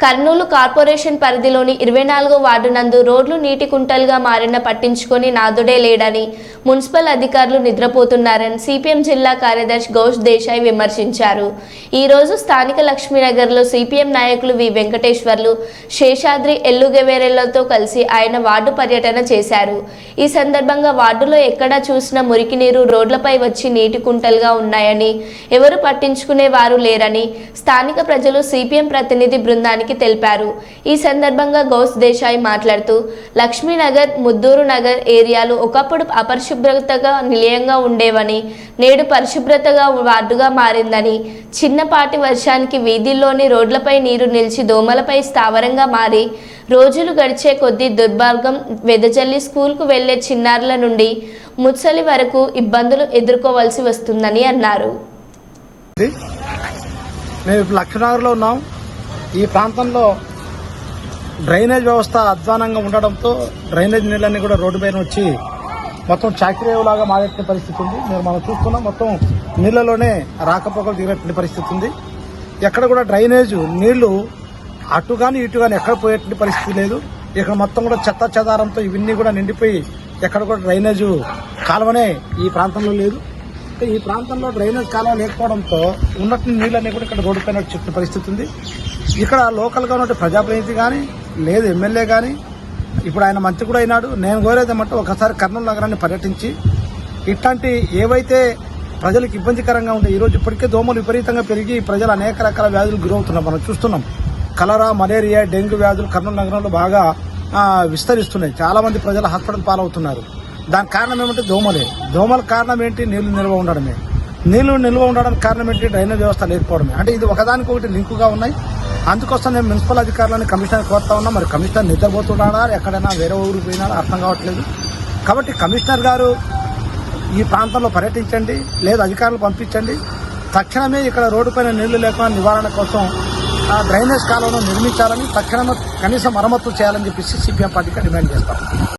Kurnool corporation పరిధిలోని ఇరవై నాలుగో వార్డు నందు రోడ్లు నీటి కుంటలుగా మారిన పట్టించుకొని నాదుడే లేడని మున్సిపల్ అధికారులు నిద్రపోతున్నారని సిపిఎం జిల్లా కార్యదర్శి గౌష్ దేశాయ్ విమర్శించారు. ఈ రోజు స్థానిక లక్ష్మీనగర్లో సిపిఎం నాయకులు వి వెంకటేశ్వర్లు శేషాద్రి ఎల్లుగెవేరెలతో కలిసి ఆయన వార్డు పర్యటన చేశారు. ఈ సందర్భంగా వార్డులో ఎక్కడా చూసిన మురికి నీరు రోడ్లపై వచ్చి నీటి కుంటలుగా ఉన్నాయని ఎవరు పట్టించుకునే వారు లేరని స్థానిక ప్రజలు సిపిఎం ప్రతినిధి బృందానికి తెలిపారు. ఈ సందర్భంగా గౌస్ దేశాయ్ మాట్లాడుతూ లక్ష్మీనగర్ ముద్దూరు నగర్ ఏరియాలు ఒకప్పుడు అపరిశుభ్రతగా నిలయంగా ఉండేవని నేడు పరిశుభ్రతగా వార్డుగా మారిందని చిన్నపాటి వర్షానికి వీధుల్లోని రోడ్లపై నీరు నిలిచి దోమలపై స్థావరంగా మారి రోజులు గడిచే కొద్దీ దుర్భాగ్యం వెదజల్లి స్కూల్కు వెళ్ళే చిన్నారుల నుండి ముత్సలి వరకు ఇబ్బందులు ఎదుర్కోవాల్సి వస్తుందని అన్నారు. మేము లక్ష్మీనగర్లో ఉన్నాం. ఈ ప్రాంతంలో డ్రైనేజ్ వ్యవస్థ అధ్వానంగా ఉండడంతో డ్రైనేజ్ నీళ్ళన్నీ కూడా రోడ్డు పైన వచ్చి మొత్తం చాకిరేవులాగా మారేట్టిన పరిస్థితి ఉంది. మీరు మనం చూస్తున్నాం మొత్తం నీళ్ళలోనే రాకపోకలు దిగేటువంటి పరిస్థితి ఉంది. ఎక్కడ కూడా డ్రైనేజ్ నీళ్ళు అటు కానీ ఇటు కానీ ఎక్కడ పోయేటువంటి పరిస్థితి లేదు. ఇక్కడ మొత్తం కూడా చెత్త చెదారంతో ఇవన్నీ కూడా నిండిపోయి ఎక్కడ కూడా డ్రైనేజ్ కాలువనే ఈ ప్రాంతంలో లేదు. ఈ ప్రాంతంలో డ్రైనేజ్ కాలువ లేకపోవడంతో ఉన్నట్టు నీళ్ళన్నీ కూడా ఇక్కడ రోడ్డు పైన చెప్పిన పరిస్థితి ఉంది. ఇక్కడ లోకల్గా ఉన్న ప్రజాప్రతినిధి కానీ లేదు ఎమ్మెల్యే కానీ ఇప్పుడు ఆయన మంత్రి కూడా అయినాడు. నేను కోరేది ఏమంటే ఒకసారి కర్నూలు నగరాన్ని పర్యటించి ఇట్లాంటి ఏవైతే ప్రజలకు ఇబ్బందికరంగా ఉంటాయి ఈరోజు ఇప్పటికే దోమలు విపరీతంగా పెరిగి ప్రజలు అనేక రకాల వ్యాధులు గురవుతున్నాం మనం చూస్తున్నాం. కలరా మలేరియా డెంగ్యూ వ్యాధులు కర్నూలు నగరంలో బాగా విస్తరిస్తున్నాయి. చాలా మంది ప్రజలు హాస్పిటల్ పాలవుతున్నారు. దానికి కారణం ఏమంటే దోమలే. దోమల కారణం ఏంటి? నీళ్ళు నిల్వ ఉండడమే. నీళ్ళు నిల్వ ఉండడానికి కారణం ఏంటి? డ్రైనేజ్ వ్యవస్థ లేకపోవడమే. అంటే ఇది ఒకదానికొకటి లింకుగా ఉన్నాయి. అందుకోసం నేను మున్సిపల్ అధికారులను కమిషనర్ కోరుతా ఉన్నా. మరి కమిషనర్ నిద్రపోతున్నాడా? ఎక్కడైనా వేరే ఊరికి పోయినా అర్థం కావట్లేదు. కాబట్టి కమిషనర్ గారు ఈ ప్రాంతంలో పర్యటించండి లేదా అధికారులు పంపించండి. తక్షణమే ఇక్కడ రోడ్డుపైన నీళ్ళు లేకుండా నివారణ కోసం ఆ డ్రైనేజ్ కాలువను నిర్మించాలని తక్షణమే కనీసం మరమ్మతులు చేయాలని చెప్పేసి సిపిఎం పార్టీకి డిమాండ్ చేస్తాం.